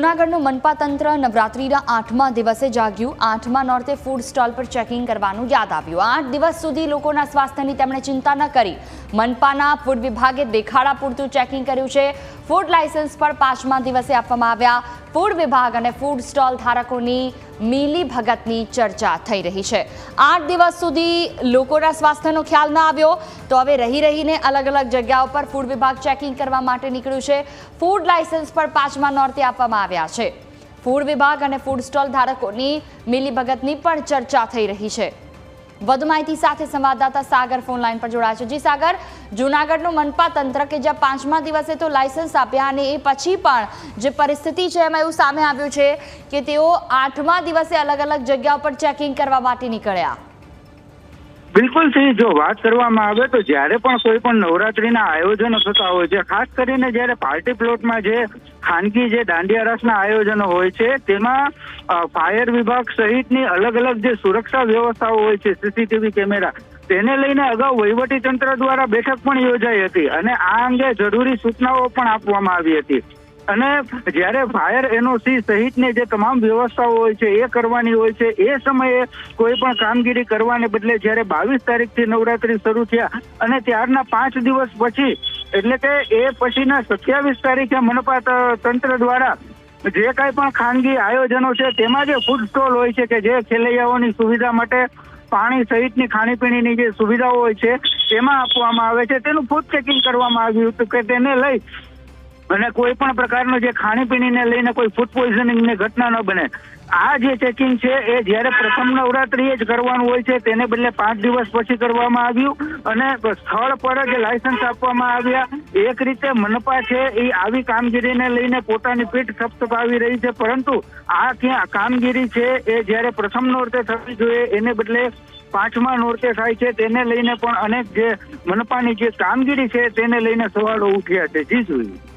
જૂનાગઢનું મનપા તંત્ર નવરાત્રીના આઠમા દિવસે જાગ્યું. આઠમા નોર્તે ફૂડ સ્ટોલ પર ચેકિંગ કરવાનું યાદ આવ્યું. આઠ દિવસ સુધી લોકોના સ્વાસ્થ્યની તેમણે ચિંતા ન કરી. મનપાના ફૂડ વિભાગે દેખાડા પૂરતું ચેકિંગ કર્યું છે. ફૂડ લાયસન્સ પર પાંચમા દિવસે આપવામાં આવ્યા. ફૂડ વિભાગ અને ફૂડ સ્ટોલ ધારકોની મીલી ભગતની ચર્ચા થઈ રહી છે. આઠ દિવસ સુધી લોકોના સ્વાસ્થ્યનો ખ્યાલ ન આવ્યો તો હવે રહી રહીને અલગ અલગ જગ્યાઓ પર ફૂડ વિભાગ ચેકિંગ કરવા માટે નીકળ્યું છે. ફૂડ લાયસન્સ પર પાંચમા નોરતે આપવામાં આવ્યા છે. ફૂડ વિભાગ અને ફૂડ સ્ટોલ ધારકોની મિલીભગતની પણ ચર્ચા થઈ રહી છે. વધુ માહિતી સાથે સંવાદદાતા સાગર ફોન લાઈન પર જોડાયા છે. જી સાગર, જૂનાગઢનું મનપા તંત્ર કે જ્યાં પાંચમા દિવસે તો લાયસન્સ આપ્યા અને એ પછી પણ જે પરિસ્થિતિ છે એમાં એવું સામે આવ્યું છે કે તેઓ આઠમા દિવસે અલગ અલગ જગ્યા પર ચેકિંગ કરવા માટે નીકળ્યા. બિલકુલ સહી જો વાત કરવામાં આવે તો જ્યારે પણ કોઈ પણ નવરાત્રીના આયોજનો થતા હોય છે, ખાસ કરીને જ્યારે પાર્ટી પ્લોટમાં જે ખાનગી જે દાંડિયા રાસના આયોજનો હોય છે, તેમાં ફાયર વિભાગ સહિતની અલગ અલગ જે સુરક્ષા વ્યવસ્થાઓ હોય છે, સીસીટીવી કેમેરા, તેને લઈને અગાઉ વહીવટી તંત્ર દ્વારા બેઠક પણ યોજાઈ હતી અને આ અંગે જરૂરી સૂચનાઓ પણ આપવામાં આવી હતી. અને જ્યારે ફાયર એનઓસી સહિતની જે તમામ વ્યવસ્થાઓ હોય છે, એ કરવાની હોય છે, એ સમયે કોઈ પણ કામગીરી કરવાને બદલે જ્યારે બાવીસ તારીખથી નવરાત્રી શરૂ થયા અને ત્યારના પાંચ દિવસ પછી, એટલે કે એ પછીના સત્યાવીસ તારીખે મનપા તંત્ર દ્વારા જે કાંઈ પણ ખાનગી આયોજનો છે, તેમાં જે ફૂડ સ્ટોલ હોય છે કે જે ખેલૈયાઓની સુવિધા માટે પાણી સહિતની ખાણીપીણીની જે સુવિધાઓ હોય છે, તેમાં આપવામાં આવે છે. તેનું ફૂડ ચેકિંગ કરવામાં આવ્યું હતું કે તેને લઈ અને કોઈ પણ પ્રકારનો જે ખાણીપીણીને લઈને કોઈ ફૂડ પોઈઝનિંગની ઘટના ન બને. આ જે ચેકિંગ છે, એ જ્યારે પ્રથમ નવરાત્રીએ જ કરવાનું હોય છે, તેને બદલે પાંચ દિવસ પછી કરવામાં આવ્યું અને સ્થળ પર જ લાયસન્સ આપવામાં આવ્યા. એક રીતે મનપા છે, એ આવી કામગીરીને લઈને પોતાની પીઠ થપથપાવી રહી છે, પરંતુ આ ક્યાં કામગીરી છે, એ જ્યારે પ્રથમ નોરતે થવી જોઈએ, એને બદલે પાંચમા નોરતે થાય છે, તેને લઈને પણ અનેક જે મનપાની જે કામગીરી છે, તેને લઈને સવાલો ઉઠ્યા છે. જી જોઈએ